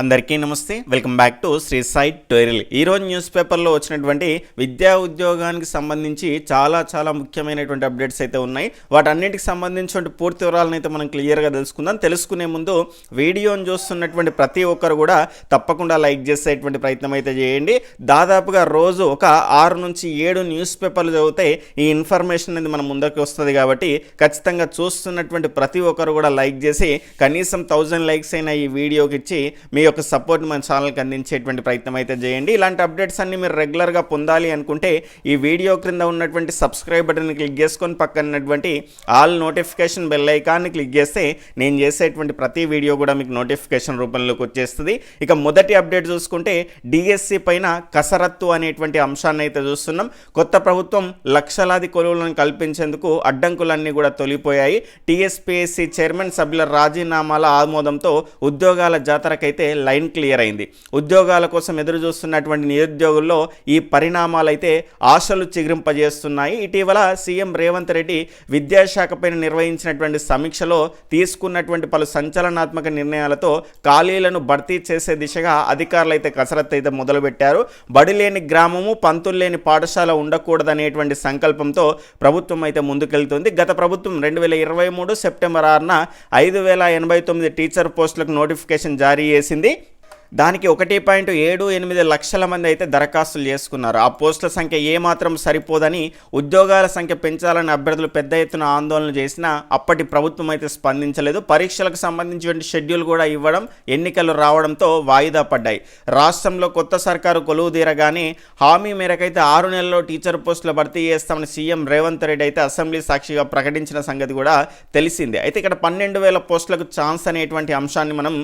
అందరికీ నమస్తే. Welcome back to శ్రీ సైట్ టోరియల్ ఈరోజు న్యూస్ పేపర్లో వచ్చినటువంటి విద్యా ఉద్యోగానికి సంబంధించి చాలా చాలా ముఖ్యమైనటువంటి అప్డేట్స్ అయితే ఉన్నాయి. వాటన్నిటికి సంబంధించిన పూర్తి వివరాలను అయితే మనం క్లియర్గా తెలుసుకుందాం. తెలుసుకునే ముందు వీడియోని చూస్తున్నటువంటి ప్రతి ఒక్కరు కూడా తప్పకుండా లైక్ చేసేటువంటి ప్రయత్నం అయితే చేయండి. దాదాపుగా రోజు ఒక ఆరు నుంచి ఏడు న్యూస్ పేపర్లు చదివితే ఈ ఇన్ఫర్మేషన్ అనేది మన ముందరికి వస్తుంది కాబట్టి ఖచ్చితంగా చూస్తున్నటువంటి ప్రతి ఒక్కరు కూడా లైక్ చేసి కనీసం థౌజండ్ లైక్స్ అయిన ఈ వీడియోకి ఇచ్చి మీ యొక్క సపోర్ట్ మన ఛానల్కి అందించేటువంటి ప్రయత్నం అయితే చేయండి. ఇలాంటి అప్డేట్స్ అన్ని మీరు రెగ్యులర్గా పొందాలి అనుకుంటే ఈ వీడియో క్రింద ఉన్నటువంటి సబ్స్క్రైబ్ బటన్ క్లిక్ చేసుకొని పక్కనటువంటి ఆల్ నోటిఫికేషన్ బెల్ ఐకాన్ని క్లిక్ చేస్తే నేను చేసేటువంటి ప్రతి వీడియో కూడా మీకు నోటిఫికేషన్ రూపంలోకి వచ్చేస్తుంది. ఇక మొదటి అప్డేట్ చూసుకుంటే డిఎస్సి పైన కసరత్తు అనేటువంటి అంశాన్ని అయితే చూస్తున్నాం. కొత్త ప్రభుత్వం లక్షలాది కొలువులను కల్పించేందుకు అడ్డంకులన్నీ కూడా తొలిపోయాయి. టీఎస్పీఎస్సీ చైర్మన్ సభ్యుల రాజీనామాల ఆమోదంతో ఉద్యోగాల జాతరకైతే లైన్ క్లియర్ అయింది. ఉద్యోగాల కోసం ఎదురు చూస్తున్నటువంటి నిరుద్యోగుల్లో ఈ పరిణామాలైతే ఆశలు చిగురింపజేస్తున్నాయి. ఇటీవల సీఎం రేవంత్ రెడ్డి విద్యాశాఖ పైన నిర్వహించినటువంటి సమీక్షలో తీసుకున్నటువంటి పలు సంచలనాత్మక నిర్ణయాలతో ఖాళీలను భర్తీ చేసే దిశగా అధికారులు అయితే కసరత్తు అయితే మొదలుపెట్టారు. బడిలేని గ్రామము పంతులు లేని పాఠశాల ఉండకూడదనేటువంటి సంకల్పంతో ప్రభుత్వం అయితే ముందుకెళ్తుంది. గత ప్రభుత్వం రెండు వేల ఇరవై మూడు సెప్టెంబర్ ఆరున ఐదు వేల ఎనభై తొమ్మిది టీచర్ పోస్టులకు నోటిఫికేషన్ జారీ చేసింది. grande దానికి ఒకటి పాయింట్ ఏడు ఎనిమిది లక్షల మంది అయితే దరఖాస్తులు చేసుకున్నారు. ఆ పోస్టుల సంఖ్య ఏమాత్రం సరిపోదని ఉద్యోగాల సంఖ్య పెంచాలని అభ్యర్థులు పెద్ద ఎత్తున ఆందోళన చేసినా అప్పటి ప్రభుత్వం అయితే స్పందించలేదు. పరీక్షలకు సంబంధించిన షెడ్యూల్ కూడా ఇవ్వడం ఎన్నికలు రావడంతో వాయిదా పడ్డాయి. రాష్ట్రంలో కొత్త సర్కారు కొలువు తీరగానే హామీ మేరకైతే ఆరు నెలల్లో టీచర్ పోస్టులు భర్తీ చేస్తామని సీఎం రేవంత్ రెడ్డి అయితే అసెంబ్లీ సాక్షిగా ప్రకటించిన సంగతి కూడా తెలిసిందే. అయితే ఇక్కడ పన్నెండు వేల పోస్టులకు ఛాన్స్ అనేటువంటి అంశాన్ని మనం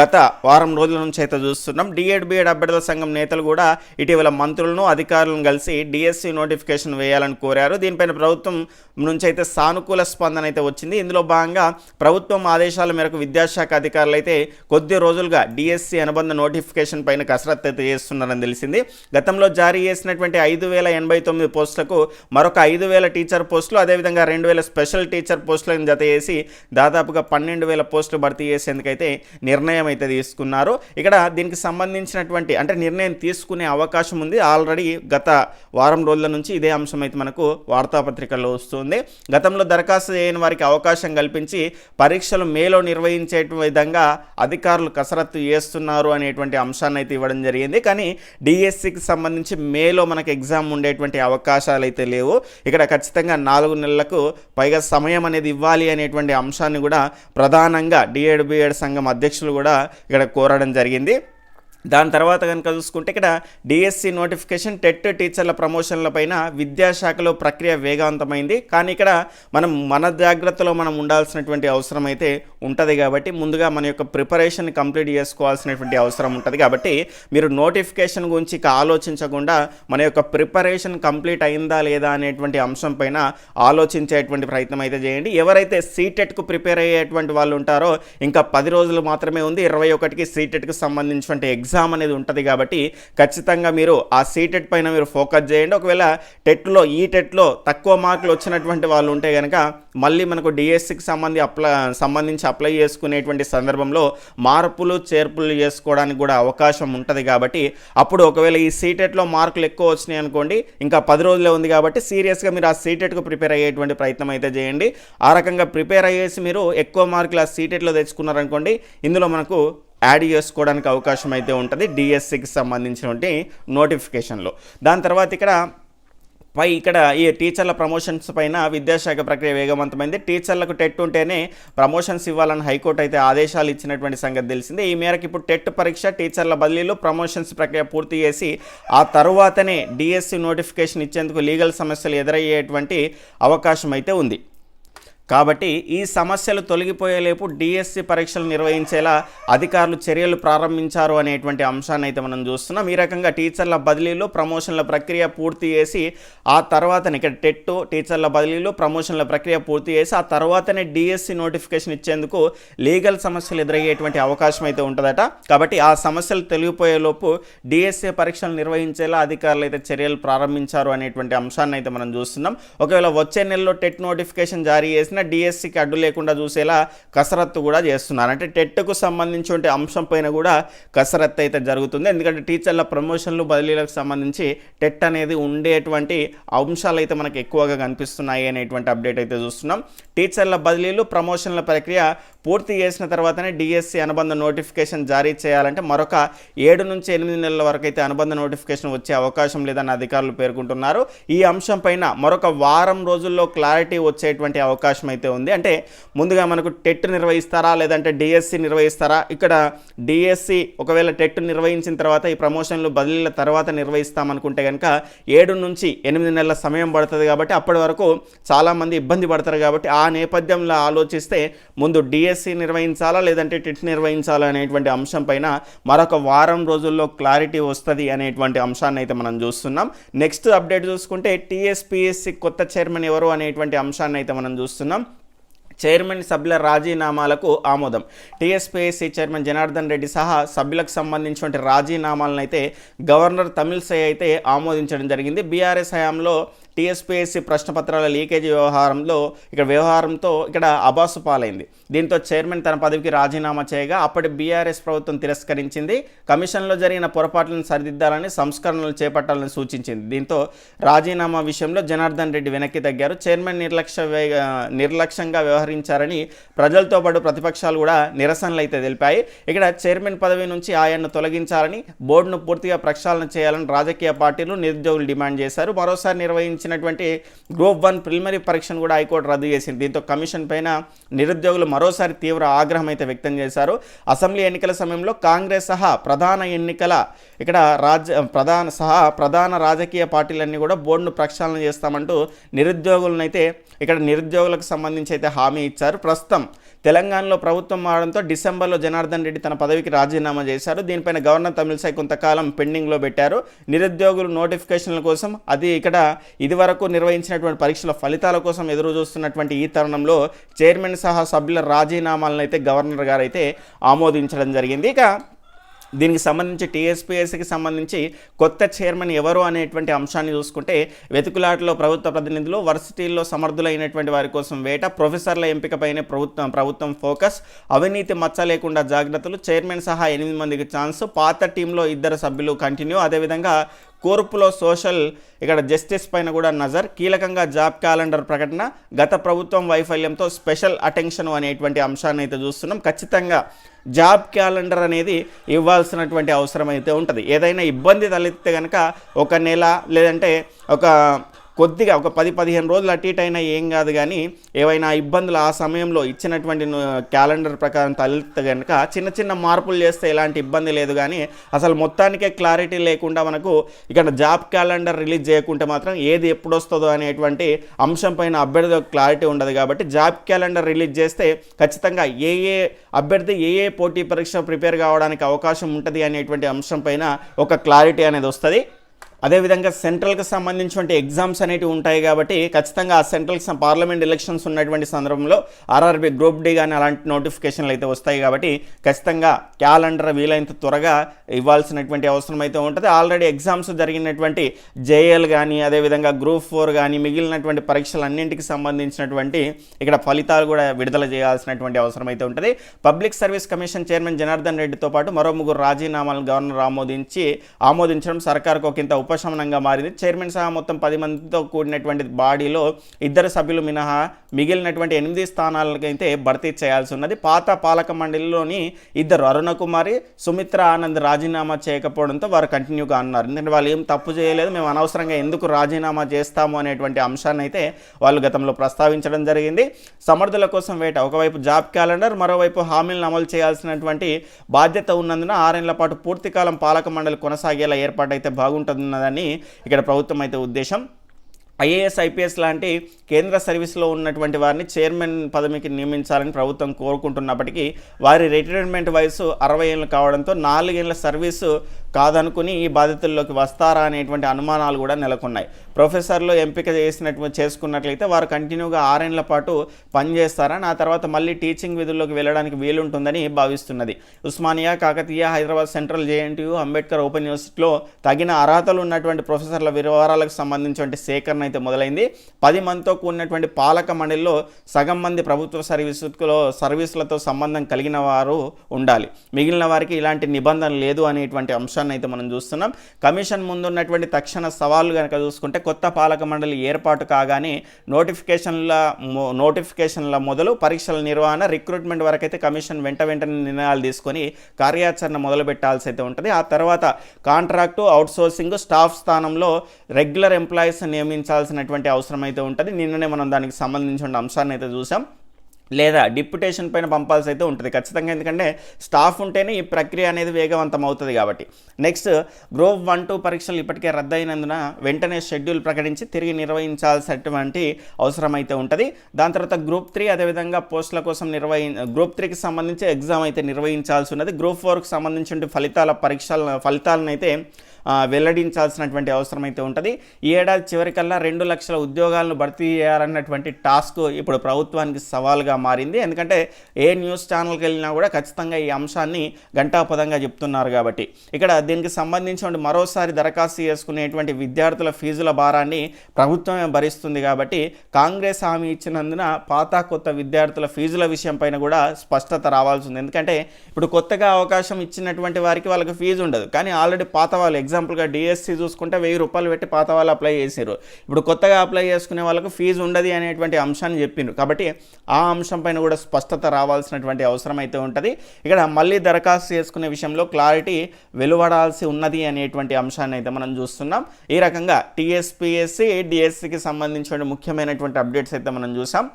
గత వారం రోజుల నుంచి అయితే చూస్తున్నాం. డిఎడ్ బిఎడ్ అభ్యర్థుల సంఘం నేతలు కూడా ఇటీవల మంత్రులను అధికారులను కలిసి డిఎస్సి నోటిఫికేషన్ వేయాలని కోరారు. దీనిపైన ప్రభుత్వం నుంచి అయితే సానుకూల స్పందన అయితే వచ్చింది. ఇందులో భాగంగా ప్రభుత్వం ఆదేశాల మేరకు విద్యాశాఖ అధికారులు అయితే కొద్ది రోజులుగా డిఎస్సి అనుబంధ నోటిఫికేషన్ పైన కసరత్తు అయితే చేస్తున్నారని తెలిసింది. గతంలో జారీ చేసినటువంటి ఐదు వేల ఎనభై తొమ్మిది పోస్టులకు మరొక ఐదు వేల టీచర్ పోస్టులు అదేవిధంగా రెండు వేల స్పెషల్ టీచర్ పోస్టులను జత చేసి దాదాపుగా పన్నెండు వేల పోస్టులు భర్తీ చేసేందుకైతే నిర్ణయం అయితే తీసుకున్నారు. ఇక్కడ దీనికి సంబంధించినటువంటి అంటే నిర్ణయం తీసుకునే అవకాశం ఉంది. ఆల్రెడీ గత వారం రోజుల నుంచి ఇదే అంశం అయితే మనకు వార్తాపత్రికల్లో వస్తుంది. గతంలో దరఖాస్తు చేయని వారికి అవకాశం కల్పించి పరీక్షలు మేలో నిర్వహించే విధంగా అధికారులు కసరత్తు చేస్తున్నారు అనేటువంటి అంశాన్ని అయితే ఇవ్వడం జరిగింది. కానీ డిఎస్సికి సంబంధించి మేలో మనకు ఎగ్జామ్ ఉండేటువంటి అవకాశాలు అయితే లేవు. ఇక్కడ ఖచ్చితంగా నాలుగు నెలలకు పైగా సమయం అనేది ఇవ్వాలి అనేటువంటి అంశాన్ని కూడా ప్రధానంగా డిఎడ్ బిఎడ్ సంఘం అధ్యక్షులు కూడా ఇక్కడ కోరడం జరిగింది. Şimdi దాని తర్వాత కనుక చూసుకుంటే ఇక్కడ డిఎస్సి నోటిఫికేషన్ టెట్ టీచర్ల ప్రమోషన్ల పైన విద్యాశాఖలో ప్రక్రియ వేగవంతమైంది. కానీ ఇక్కడ మనం మన జాగ్రత్తలో మనం ఉండాల్సినటువంటి అవసరం అయితే ఉంటుంది కాబట్టి ముందుగా మన యొక్క ప్రిపరేషన్ కంప్లీట్ చేసుకోవాల్సినటువంటి అవసరం ఉంటుంది కాబట్టి మీరు నోటిఫికేషన్ గురించి ఆలోచించకుండా మన యొక్క ప్రిపరేషన్ కంప్లీట్ అయిందా లేదా అనేటువంటి అంశం పైన ఆలోచించేటువంటి ప్రయత్నం అయితే చేయండి. ఎవరైతే సీటెట్కు ప్రిపేర్ అయ్యేటువంటి వాళ్ళు ఉంటారో ఇంకా పది రోజులు మాత్రమే ఉంది. ఇరవై ఒకటికి సీటెట్కి సంబంధించినటువంటి ఎగ్జామ్ అనేది ఉంటుంది కాబట్టి ఖచ్చితంగా మీరు ఆ సీటెట్ పైన మీరు ఫోకస్ చేయండి. ఒకవేళ టెట్లో ఈ టెట్లో తక్కువ మార్కులు వచ్చినటువంటి వాళ్ళు ఉంటే కనుక మళ్ళీ మనకు డిఎస్సికి సంబంధి అప్లై సంబంధించి అప్లై చేసుకునేటువంటి సందర్భంలో మార్పులు చేర్పులు చేసుకోవడానికి కూడా అవకాశం ఉంటుంది కాబట్టి అప్పుడు ఒకవేళ ఈ సీటెట్లో మార్కులు ఎక్కువ వచ్చినాయి అనుకోండి ఇంకా పది రోజులే ఉంది కాబట్టి సీరియస్గా మీరు ఆ సీటెట్కు ప్రిపేర్ అయ్యేటువంటి ప్రయత్నం అయితే చేయండి. ఆ రకంగా ప్రిపేర్ అయ్యేసి మీరు ఎక్కువ మార్కులు ఆ సీటెట్లో తెచ్చుకున్నారనుకోండి ఇందులో మనకు యాడ్ చేసుకోవడానికి అవకాశం అయితే ఉంటుంది. డిఎస్సికి సంబంధించినటువంటి నోటిఫికేషన్లో. దాని తర్వాత ఇక్కడ పై ఇక్కడ ఈ టీచర్ల ప్రమోషన్స్ పైన విద్యాశాఖ ప్రక్రియ వేగవంతమైంది. టీచర్లకు టెట్ ఉంటేనే ప్రమోషన్స్ ఇవ్వాలని హైకోర్టు అయితే ఆదేశాలు ఇచ్చినటువంటి సంగతి తెలిసిందే. ఈ మేరకు ఇప్పుడు టెట్ పరీక్ష టీచర్ల బదిలీలు ప్రమోషన్స్ ప్రక్రియ పూర్తి చేసి ఆ తరువాతనే డిఎస్సి నోటిఫికేషన్ ఇచ్చేందుకు లీగల్ సమస్యలు ఎదురయ్యేటువంటి అవకాశం అయితే ఉంది. కాబట్టి ఈ సమస్యలు తొలగిపోయేలేపు డిఎస్సి పరీక్షలు నిర్వహించేలా అధికారులు చర్యలు ప్రారంభించారు అనేటువంటి అంశాన్ని అయితే మనం చూస్తున్నాం. ఈ రకంగా టీచర్ల బదిలీలు ప్రమోషన్ల ప్రక్రియ పూర్తి చేసి ఆ తర్వాతనే ఇక్కడ టెట్ టీచర్ల బదిలీలు ప్రమోషన్ల ప్రక్రియ పూర్తి చేసి ఆ తర్వాతనే డిఎస్సి నోటిఫికేషన్ ఇచ్చేందుకు లీగల్ సమస్యలు ఎదురయ్యేటువంటి అవకాశం అయితే ఉంటుందట. కాబట్టి ఆ సమస్యలు తొలగిపోయేలోపు డిఎస్సి పరీక్షలు నిర్వహించేలా అధికారులు అయితే చర్యలు ప్రారంభించారు అనేటువంటి అంశాన్ని అయితే మనం చూస్తున్నాం. ఒకవేళ వచ్చే నెలలో టెట్ నోటిఫికేషన్ జారీ చేసి చేసిన డిఎస్సికి అడ్డు లేకుండా చూసేలా కసరత్తు కూడా చేస్తున్నారు. అంటే టెట్కు సంబంధించిన అంశం పైన కూడా కసరత్తు అయితే జరుగుతుంది. ఎందుకంటే టీచర్ల ప్రమోషన్లు బదిలీలకు సంబంధించి టెట్ అనేది ఉండేటువంటి అంశాలు అయితే మనకు ఎక్కువగా కనిపిస్తున్నాయి అనేటువంటి అప్డేట్ అయితే చూస్తున్నాం. టీచర్ల బదిలీలు ప్రమోషన్ల ప్రక్రియ పూర్తి చేసిన తర్వాతనే డిఎస్సి అనుబంధ నోటిఫికేషన్ జారీ చేయాలంటే మరొక ఏడు నుంచి ఎనిమిది నెలల వరకు అయితే అనుబంధ నోటిఫికేషన్ వచ్చే అవకాశం లేదని అధికారులు పేర్కొంటున్నారు. ఈ అంశం పైన మరొక వారం రోజుల్లో క్లారిటీ వచ్చేటువంటి అవకాశం అయితే ఉంది. అంటే ముందుగా మనకు టెట్ నిర్వహిస్తారా లేదంటే డిఎస్సి నిర్వహిస్తారా? ఇక్కడ డిఎస్సి ఒకవేళ టెట్ నిర్వహించిన తర్వాత ఈ ప్రమోషన్లు బదిలీల తర్వాత నిర్వహిస్తామనుకుంటే కనుక ఏడు నుంచి ఎనిమిది నెలల సమయం పడుతుంది కాబట్టి అప్పటి వరకు చాలామంది ఇబ్బంది పడతారు కాబట్టి ఆ నేపథ్యంలో ఆలోచిస్తే ముందు డిఎస్సి నిర్వహించాలా లేదంటే టిట్ నిర్వహించాలా అనేటువంటి అంశం పైన మరొక వారం రోజుల్లో క్లారిటీ వస్తుంది అనేటువంటి అంశాన్ని అయితే మనం చూస్తున్నాం. నెక్స్ట్ అప్డేట్ చూసుకుంటే టీఎస్పిఎస్సి కొత్త చైర్మన్ ఎవరు అనేటువంటి అంశాన్ని అయితే మనం చూస్తున్నాం. చైర్మన్ సభ్యుల రాజీనామాలకు ఆమోదం. టీఎస్పీఎస్సీ చైర్మన్ జనార్దన్ రెడ్డి సహా సభ్యులకు సంబంధించినటువంటి రాజీనామాలను అయితే గవర్నర్ తమిళసై అయితే ఆమోదించడం జరిగింది. బీఆర్ఎస్ హయాంలో టీఎస్పీఎస్సీ ప్రశ్నపత్రాల లీకేజీ వ్యవహారంలో ఇక్కడ వ్యవహారంతో ఇక్కడ అబాసు పాలైంది. దీంతో చైర్మన్ తన పదవికి రాజీనామా చేయగా అప్పటి బీఆర్ఎస్ ప్రభుత్వం తిరస్కరించింది. కమిషన్లో జరిగిన పొరపాట్లను సరిదిద్దాలని సంస్కరణలు చేపట్టాలని సూచించింది. దీంతో రాజీనామా విషయంలో జనార్దన్ రెడ్డి వెనక్కి తగ్గారు. చైర్మన్ నిర్లక్ష్య నిర్లక్ష్యంగా వ్యవహరించారని ప్రజలతో పాటు ప్రతిపక్షాలు కూడా నిరసనలు అయితే తెలిపాయి. ఇక్కడ చైర్మన్ పదవి నుంచి ఆయన్ను తొలగించాలని బోర్డును పూర్తిగా ప్రక్షాళన చేయాలని రాజకీయ పార్టీలు నిరుద్యోగులు డిమాండ్ చేశారు. మరోసారి సంబంధించినటువంటి గ్రూప్ వన్ ప్రిలిమినరీ పరీక్షను కూడా హైకోర్టు రద్దు చేసింది. దీంతో కమిషన్ పైన నిరుద్యోగులు మరోసారి తీవ్ర ఆగ్రహం అయితే వ్యక్తం చేశారు. అసెంబ్లీ ఎన్నికల సమయంలో కాంగ్రెస్ సహా ప్రధాన ఎన్నికల ఇక్కడ రాజ్య ప్రధాన సహా ప్రధాన రాజకీయ పార్టీలన్నీ కూడా బోర్డును ప్రక్షాళన చేస్తామంటూ నిరుద్యోగులనైతే ఇక్కడ నిరుద్యోగులకు సంబంధించి అయితే హామీ ఇచ్చారు. ప్రస్తుతం తెలంగాణలో ప్రభుత్వం మారడంతో డిసెంబర్లో జనార్దన్ రెడ్డి తన పదవికి రాజీనామా చేశారు. దీనిపైన గవర్నర్ తమిళసై కొంతకాలం పెండింగ్లో పెట్టారు. నిరుద్యోగులు నోటిఫికేషన్ల కోసం అది ఇక్కడ ఇదివరకు నిర్వహించినటువంటి పరీక్షల ఫలితాల కోసం ఎదురు చూస్తున్నటువంటి ఈ తరుణంలో చైర్మన్ సహా సభ్యుల రాజీనామాలను అయితే గవర్నర్ గారు అయితే ఆమోదించడం జరిగింది. ఇక దీనికి సంబంధించి టీఎస్పీఎస్సికి సంబంధించి కొత్త చైర్మన్ ఎవరు అనేటువంటి అంశాన్ని చూసుకుంటే వెతుకులాటలో ప్రభుత్వ ప్రతినిధులు వర్సిటీల్లో సమర్థులైనటువంటి వారి కోసం వేట ప్రొఫెసర్ల ఎంపికపైనే ప్రభుత్వం ప్రభుత్వం ఫోకస్ అవినీతి మచ్చ లేకుండా జాగ్రత్తలు చైర్మన్ సహా ఎనిమిది మందికి ఛాన్స్ పాత టీంలో ఇద్దరు సభ్యులు కంటిన్యూ. అదేవిధంగా కూర్పులో సోషల్ ఇక్కడ జస్టిస్ పైన కూడా నజర్. కీలకంగా జాబ్ క్యాలెండర్ ప్రకటన గత ప్రభుత్వం వైఫల్యంతో స్పెషల్ అటెన్షన్ అనేటువంటి అంశాన్ని అయితే చూస్తున్నాం. ఖచ్చితంగా జాబ్ క్యాలెండర్ అనేది ఇవ్వాల్సినటువంటి అవసరం అయితే ఉంటుంది. ఏదైనా ఇబ్బంది తలెత్తే కనుక ఒక నెల లేదంటే ఒక కొద్దిగా ఒక పది పదిహేను రోజులు అటు ఇటు అయినా ఏం కాదు కానీ ఏవైనా ఇబ్బందులు ఆ సమయంలో ఇచ్చినటువంటి క్యాలెండర్ ప్రకారం తలెత్తే కనుక చిన్న చిన్న మార్పులు చేస్తే ఎలాంటి ఇబ్బంది లేదు కానీ అసలు మొత్తానికే క్లారిటీ లేకుండా మనకు ఇక్కడ జాబ్ క్యాలెండర్ రిలీజ్ చేయకుంటే మాత్రం ఏది ఎప్పుడు వస్తుందో అనేటువంటి అంశం పైన అభ్యర్థి క్లారిటీ ఉండదు కాబట్టి జాబ్ క్యాలెండర్ రిలీజ్ చేస్తే ఖచ్చితంగా ఏ ఏ అభ్యర్థి ఏ ఏ పోటీ పరీక్ష ప్రిపేర్ కావడానికి అవకాశం ఉంటుంది అనేటువంటి అంశం పైన ఒక క్లారిటీ అనేది వస్తుంది. అదేవిధంగా సెంట్రల్కి సంబంధించినటువంటి ఎగ్జామ్స్ అనేవి ఉంటాయి కాబట్టి ఖచ్చితంగా ఆ సెంట్రల్ పార్లమెంట్ ఎలక్షన్స్ ఉన్నటువంటి సందర్భంలో ఆర్ఆర్బి గ్రూప్ డి కానీ అలాంటి నోటిఫికేషన్లు అయితే వస్తాయి కాబట్టి ఖచ్చితంగా క్యాలెండర్ వీలైనంత త్వరగా ఇవ్వాల్సినటువంటి అవసరం అయితే ఉంటుంది. ఆల్రెడీ ఎగ్జామ్స్ జరిగినటువంటి జేఎల్ కానీ అదేవిధంగా గ్రూప్ ఫోర్ కానీ మిగిలినటువంటి పరీక్షలు అన్నింటికి సంబంధించినటువంటి ఇక్కడ ఫలితాలు కూడా విడుదల చేయాల్సినటువంటి అవసరం అయితే ఉంటుంది. Public service commission chairman Janardhan రెడ్డితో పాటు మరో ముగ్గురు రాజీనామాలను గవర్నర్ ఆమోదించి ఆమోదించడం సర్కార్కు ఒక ఇంత ఉపశమనంగా మారింది. చైర్మన్ సహా మొత్తం పది మందితో కూడినటువంటి బాడీలో ఇద్దరు సభ్యులు మినహా మిగిలినటువంటి ఎనిమిది స్థానాలకైతే భర్తీ చేయాల్సి ఉన్నది పాత పాలక మండలిలోని ఇద్దరు అరుణ కుమారి సుమిత్ర ఆనంద్ రాజీనామా చేయకపోవడంతో వారు కంటిన్యూగా అన్నారు. ఎందుకంటే వాళ్ళు ఏం తప్పు చేయలేదు మేము అనవసరంగా ఎందుకు రాజీనామా చేస్తాము అనేటువంటి అంశాన్ని అయితే వాళ్ళు గతంలో ప్రస్తావించడం జరిగింది. సమర్థుల కోసం వేట ఒకవైపు జాబ్ క్యాలెండర్ మరోవైపు హామీలను అమలు చేయాల్సినటువంటి బాధ్యత ఉన్నందున ఆరేళ్ళ పాటు పూర్తికాలం పాలక మండలి కొనసాగేలా ఏర్పాటైతే బాగుంటుందన్నదని ఇక్కడ ప్రభుత్వం అయితే ఉద్దేశం. ఐఏఎస్ ఐపీఎస్ లాంటి కేంద్ర సర్వీస్లో ఉన్నటువంటి వారిని చైర్మన్ పదవికి నియమించాలని ప్రభుత్వం కోరుకుంటున్నప్పటికీ వారి రిటైర్మెంట్ వయసు అరవై ఏళ్ళు కావడంతో నాలుగేళ్ళ సర్వీసు కాదనుకుని ఈ బాధ్యతల్లోకి వస్తారా అనేటువంటి అనుమానాలు కూడా నెలకొన్నాయి. ప్రొఫెసర్లు ఎంపిక చేసినట్టు చేసుకున్నట్లయితే వారు కంటిన్యూగా ఆరేళ్ళ పాటు పనిచేస్తారని ఆ తర్వాత మళ్ళీ టీచింగ్ విధుల్లోకి వెళ్ళడానికి వీలుంటుందని భావిస్తున్నది. Osmania Kakatiya Hyderabad central JNTU Ambedkar open యూనివర్సిటీలో తగిన అర్హతలు ఉన్నటువంటి ప్రొఫెసర్ల వివరాలకు సంబంధించిన సేకరణ అయితే మొదలైంది. పది మందితో కూడినటువంటి పాలక మండలిలో సగం మంది ప్రభుత్వ సర్వీసులో సర్వీసులతో సంబంధం కలిగిన వారు ఉండాలి. మిగిలిన వారికి ఇలాంటి నిబంధన లేదు అనేటువంటి అంశాన్ని అయితే మనం చూస్తున్నాం. కమిషన్ ముందు ఉన్నటువంటి తక్షణ సవాళ్ళు కనుక చూసుకుంటే కొత్త పాలక మండలి ఏర్పాటు కాగానే నోటిఫికేషన్ల నోటిఫికేషన్ల మొదలు పరీక్షల నిర్వహణ రిక్రూట్మెంట్ వరకు అయితే కమిషన్ వెంట వెంటనే నిర్ణయాలు తీసుకొని కార్యాచరణ మొదలు పెట్టాల్సి అయితే ఉంటుంది. ఆ తర్వాత కాంట్రాక్టు అవుట్సోర్సింగ్ స్టాఫ్ స్థానంలో రెగ్యులర్ ఎంప్లాయీస్ నియమించాల్సినటువంటి అవసరం అయితే ఉంటుంది. నిన్ననే మనం దానికి సంబంధించిన అంశాన్ని అయితే చూసాం లేదా డిప్యుటేషన్ పైన పంపాల్సి అయితే ఉంటుంది. ఖచ్చితంగా ఎందుకంటే స్టాఫ్ ఉంటేనే ఈ ప్రక్రియ అనేది వేగవంతం అవుతుంది కాబట్టి. నెక్స్ట్ గ్రూప్ వన్ టూ పరీక్షలు ఇప్పటికే రద్దయినందున వెంటనే షెడ్యూల్ ప్రకటించి తిరిగి నిర్వహించాల్సినటువంటి అవసరం అయితే ఉంటుంది. దాని తర్వాత గ్రూప్ త్రీ అదేవిధంగా పోస్టుల కోసం నిర్వహి గ్రూప్ త్రీకి సంబంధించి ఎగ్జామ్ అయితే నిర్వహించాల్సి ఉన్నది. గ్రూప్ ఫోర్కి సంబంధించిన ఫలితాల పరీక్షల ఫలితాలను అయితే వెల్లడించాల్సినటువంటి అవసరం అయితే ఉంటుంది. ఈ ఏడాది చివరికల్లా రెండు లక్షల ఉద్యోగాలను భర్తీ చేయాలన్నటువంటి టాస్క్ ఇప్పుడు ప్రభుత్వానికి సవాల్గా మారింది. ఎందుకంటే ఏ న్యూస్ ఛానల్కి వెళ్ళినా కూడా ఖచ్చితంగా ఈ అంశాన్ని గంటాపదంగా చెప్తున్నారు కాబట్టి. ఇక్కడ దీనికి సంబంధించిన మరోసారి దరఖాస్తు చేసుకునేటువంటి విద్యార్థుల ఫీజుల భారాన్ని ప్రభుత్వమే భరిస్తుంది కాబట్టి కాంగ్రెస్ హామీ ఇచ్చినందున పాత కొత్త విద్యార్థుల ఫీజుల విషయం పైన కూడా స్పష్టత రావాల్సి ఉంది. ఎందుకంటే ఇప్పుడు కొత్తగా అవకాశం ఇచ్చినటువంటి వారికి వాళ్ళకి ఫీజు ఉండదు. కానీ ఆల్రెడీ పాత వాళ్ళు ఎగ్జామ్ ఎగ్జాంపుల్గా డిఎస్సి చూసుకుంటే వెయ్యి రూపాయలు పెట్టి పాత వాళ్ళు అప్లై చేసారు ఇప్పుడు కొత్తగా అప్లై చేసుకునే వాళ్ళకు ఫీజు ఉండదు అనేటువంటి అంశాన్ని చెప్పిండ్రు కాబట్టి ఆ అంశం పైన కూడా స్పష్టత రావాల్సినటువంటి అవసరం అయితే ఉంటుంది. ఇక్కడ మళ్ళీ దరఖాస్తు చేసుకునే విషయంలో క్లారిటీ వెలువడాల్సి ఉన్నది అనేటువంటి అంశాన్ని అయితే మనం చూస్తున్నాం. ఈ రకంగా టీఎస్పిఎస్సి డిఎస్సికి సంబంధించిన ముఖ్యమైనటువంటి అప్డేట్స్ అయితే మనం చూసాం.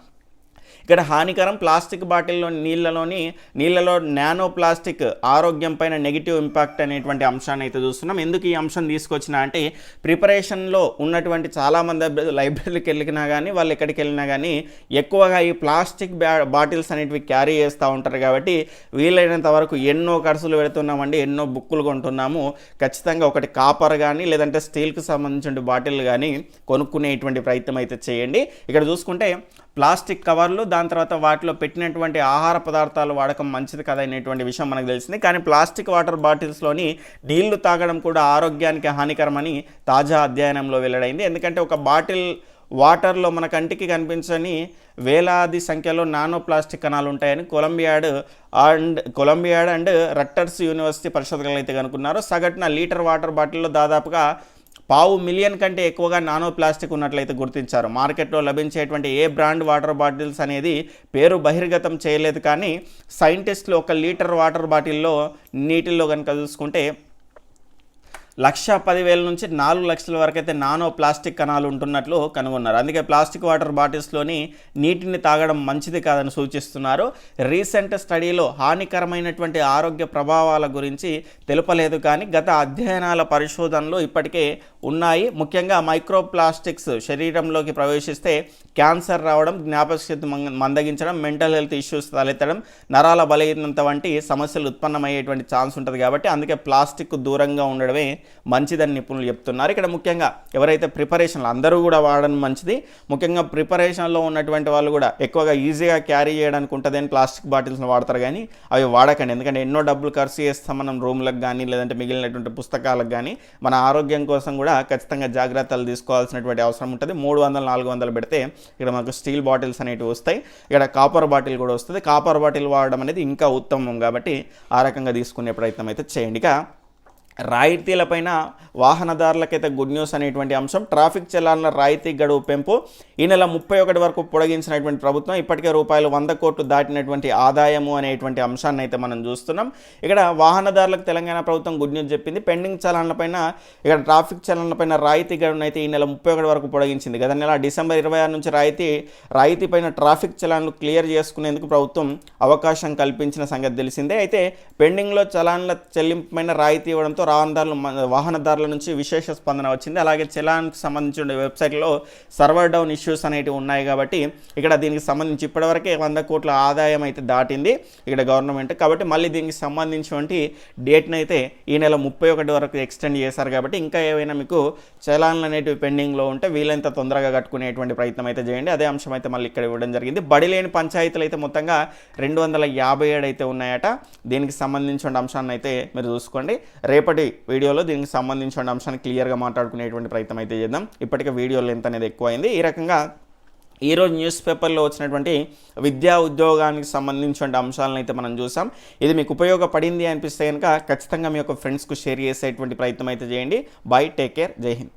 ఇక్కడ హానికరం ప్లాస్టిక్ బాటిల్లో నీళ్ళలోని నీళ్ళలో నానో ప్లాస్టిక్ ఆరోగ్యం పైన నెగిటివ్ ఇంపాక్ట్ అనేటువంటి అంశాన్ని అయితే చూస్తున్నాం. ఎందుకు ఈ అంశం తీసుకొచ్చిన అంటే ప్రిపరేషన్లో ఉన్నటువంటి చాలామంది లైబ్రరీకి వెళ్ళినా కానీ వాళ్ళు ఎక్కడికి వెళ్ళినా కానీ ఎక్కువగా ఈ ప్లాస్టిక్ బ్యా బాటిల్స్ అనేటివి క్యారీ చేస్తూ ఉంటారు కాబట్టి వీలైనంత వరకు ఎన్నో ఖర్చులు పెడుతున్నామండి ఎన్నో బుక్కులు కొంటున్నాము. ఖచ్చితంగా ఒకటి కాపర్ కానీ లేదంటే స్టీల్కి సంబంధించిన బాటిల్ కానీ కొనుక్కునేటువంటి ప్రయత్నం అయితే చేయండి. ఇక్కడ చూసుకుంటే ప్లాస్టిక్ కవర్లు దాని తర్వాత వాటిలో పెట్టినటువంటి ఆహార పదార్థాలు వాడకం మంచిది కదా అనేటువంటి విషయం మనకు తెలిసింది. కానీ ప్లాస్టిక్ వాటర్ బాటిల్స్లోని నీళ్ళు తాగడం కూడా ఆరోగ్యానికి హానికరమని తాజా అధ్యయనంలో వెల్లడైంది. ఎందుకంటే ఒక బాటిల్ వాటర్లో మన కంటికి కనిపించని వేలాది సంఖ్యలో నానో ప్లాస్టిక్ కణాలు ఉంటాయని Columbia and Columbia and Rutgers University పరిశోధకులు అయితే కనుక్కున్నారు. సగటున లీటర్ వాటర్ బాటిల్లో దాదాపుగా పావు మిలియన్ కంటే ఎక్కువగా నానో ప్లాస్టిక్ ఉన్నట్లయితే గుర్తించారు. మార్కెట్లో లభించేటువంటి ఏ బ్రాండ్ వాటర్ బాటిల్స్ అనేది పేరు బహిర్గతం చేయలేదు కానీ సైంటిస్టులు ఒక లీటర్ వాటర్ బాటిల్లో నీటిల్లో కనుక చూసుకుంటే లక్ష పదివేల నుంచి నాలుగు లక్షల వరకు అయితే నానో ప్లాస్టిక్ కణాలు ఉంటున్నట్లు కనుగొన్నారు. అందుకే ప్లాస్టిక్ వాటర్ బాటిల్స్లోని నీటిని తాగడం మంచిది కాదని సూచిస్తున్నారు. రీసెంట్ స్టడీలో హానికరమైనటువంటి ఆరోగ్య ప్రభావాల గురించి తెలుపలేదు కానీ గత అధ్యయనాల పరిశోధనలు ఇప్పటికే ఉన్నాయి. ముఖ్యంగా మైక్రో ప్లాస్టిక్స్ శరీరంలోకి ప్రవేశిస్తే క్యాన్సర్ రావడం జ్ఞాపకశక్తి మందగించడం మెంటల్ హెల్త్ ఇష్యూస్ తలెత్తడం నరాల బలహీనత వంటి సమస్యలు ఉత్పన్నమయ్యేటువంటి ఛాన్స్ ఉంటుంది కాబట్టి అందుకే ప్లాస్టిక్ దూరంగా ఉండడమే మంచిదని నిపుణులు చెప్తున్నారు. ఇక్కడ ముఖ్యంగా ఎవరైతే ప్రిపరేషన్లు అందరూ కూడా వాడడం మంచిది. ముఖ్యంగా ప్రిపరేషన్లో ఉన్నటువంటి వాళ్ళు కూడా ఎక్కువగా ఈజీగా క్యారీ చేయడానికి ఉంటుందని ప్లాస్టిక్ బాటిల్స్ని వాడతారు కానీ అవి వాడకండి. ఎందుకంటే ఎన్నో డబ్బులు ఖర్చు చేస్తాం మనం రూమ్లకు కానీ లేదంటే మిగిలినటువంటి పుస్తకాలకు కానీ. మన ఆరోగ్యం కోసం కూడా ఖచ్చితంగా జాగ్రత్తలు తీసుకోవాల్సినటువంటి అవసరం ఉంటుంది. మూడు వందలు నాలుగు వందలు పెడితే ఇక్కడ మనకు స్టీల్ బాటిల్స్ అనేటివి వస్తాయి. ఇక్కడ కాపర్ బాటిల్ కూడా వస్తుంది. కాపర్ బాటిల్ వాడడం అనేది ఇంకా ఉత్తమం కాబట్టి ఆ రకంగా తీసుకునే ప్రయత్నం అయితే చేయండి. ఇక రాయితీలపైన వాహనదారులకైతే గుడ్ న్యూస్ అనేటువంటి అంశం. ట్రాఫిక్ చలాన్ల రాయితీ గడువు పెంపు. ఈ నెల ముప్పై ఒకటి వరకు పొడిగించినటువంటి ప్రభుత్వం ఇప్పటికే రూపాయలు వంద కోట్లు దాటినటువంటి ఆదాయము అనేటువంటి అంశాన్ని అయితే మనం చూస్తున్నాం. ఇక్కడ వాహనదారులకు తెలంగాణ ప్రభుత్వం గుడ్ న్యూస్ చెప్పింది. పెండింగ్ చలాన్లపైన ఇక్కడ ట్రాఫిక్ చలాన్లపైన రాయితీ గడువును అయితే ఈ నెల ముప్పై ఒకటి వరకు పొడిగించింది. గత నెల డిసెంబర్ ఇరవై ఆరు నుంచి రాయితీ రాయితీపైన ట్రాఫిక్ చలాన్లు క్లియర్ చేసుకునేందుకు ప్రభుత్వం అవకాశం కల్పించిన సంగతి తెలిసిందే. అయితే పెండింగ్లో చలాన్ల చెల్లింపు పైన రాయితీ ఇవ్వడంతో వాహనదారులు మ- వాహనదారుల నుంచి విశేష స్పందన వచ్చింది. అలాగే చలాన్కి సంబంధించిన వెబ్సైట్లో సర్వర్ డౌన్ ఇష్యూస్ అనేవి ఉన్నాయి కాబట్టి ఇక్కడ దీనికి సంబంధించి ఇప్పటివరకే వంద కోట్ల ఆదాయం అయితే దాటింది ఇక్కడ గవర్నమెంట్. కాబట్టి మళ్ళీ దీనికి సంబంధించినటువంటి డేట్ని అయితే ఈ నెల ముప్పై ఒకటి వరకు ఎక్స్టెండ్ చేశారు కాబట్టి ఇంకా ఏవైనా మీకు చలాన్లు అనేటివి పెండింగ్లో ఉంటే వీలైనంత తొందరగా కట్టుకునేటువంటి ప్రయత్నం అయితే చేయండి. అదే అంశం అయితే మళ్ళీ ఇక్కడ ఇవ్వడం జరిగింది. బడి లేని పంచాయతీలు అయితే మొత్తంగా రెండు వందల యాభై ఏడు అయితే ఉన్నాయట. దీనికి సంబంధించిన అంశాన్ని అయితే మీరు చూసుకోండి. రేపటి వీడియోలో దీనికి సంబంధించిన అంశాన్ని క్లియర్గా మాట్లాడుకునేటువంటి ప్రయత్నం అయితే చేద్దాం. ఇప్పటికే వీడియో లెంత్ అనేది ఎక్కువైంది. ఈ రకంగా ఈరోజు న్యూస్ పేపర్లో వచ్చినటువంటి విద్యా ఉద్యోగానికి సంబంధించిన అంశాలను అయితే మనం చూసాం. ఇది మీకు ఉపయోగపడింది అనిపిస్తే కనుక ఖచ్చితంగా మీ యొక్క ఫ్రెండ్స్కు షేర్ చేసేటువంటి ప్రయత్నం అయితే చేయండి. Bye take care. జై హింద్.